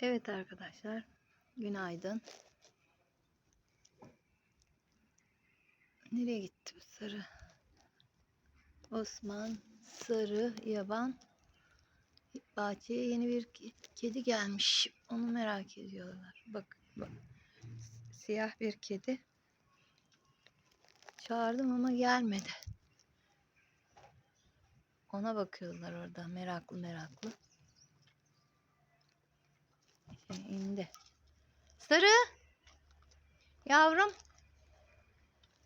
Evet arkadaşlar. Günaydın. Nereye gitti bu sarı? Osman, sarı, yaban. Bahçeye yeni bir ke- kedi gelmiş. Onu merak ediyorlar. Bak, bak. Siyah bir kedi. Çağırdım ama gelmedi. Ona bakıyorlar orada meraklı meraklı. İndi. Sarı. Yavrum.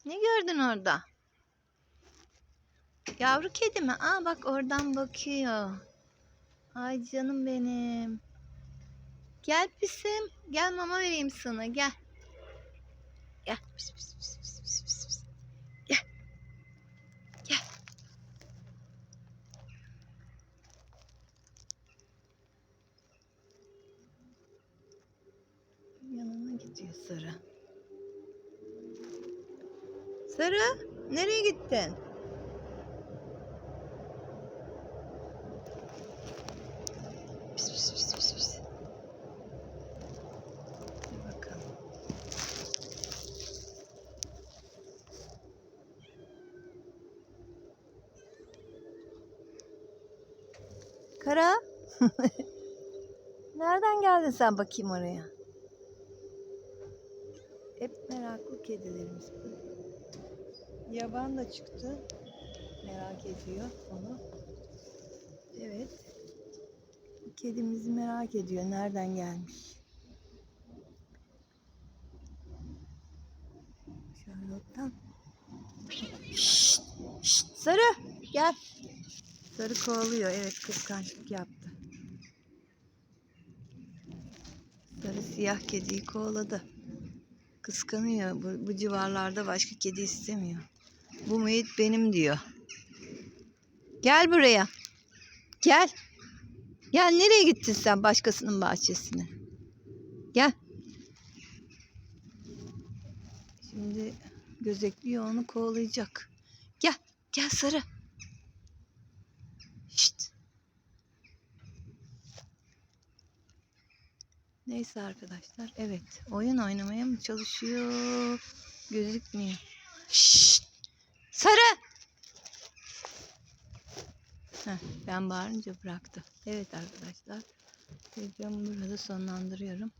Ne gördün orada? Yavru kedi mi? Aa bak oradan bakıyor. Ay canım benim. Gel pisim. Gel mama vereyim sana. Gel. Gel. Pis, pis, pis, pis. Gel. Gel. Yanına gidiyor Sarı. Sarı, nereye gittin? Pis, bakalım. Kara. Nereden geldin sen bakayım oraya? Hep meraklı kedilerimiz. Yaban da çıktı. Merak ediyor onu. Evet. Kedimizi merak ediyor. Nereden gelmiş? Charlotte'tan. Şşt, şşt, sarı gel. Sarı kovalıyor. Evet kıskançlık yaptı. Sarı siyah kediyi kovaladı. Kıskanıyor. Bu, bu civarlarda başka kedi istemiyor. Bu muhit benim diyor. Gel buraya. Gel. Gel nereye gittin sen başkasının bahçesine? Gel. Şimdi gözetliyor onu kovalayacak. Gel. Gel sarı. Neyse arkadaşlar. Evet. Oyun oynamaya mı çalışıyor? Gözükmüyor. Şşt. Sarı. Heh, ben bağırınca bıraktı. Evet arkadaşlar. Videomu burada sonlandırıyorum.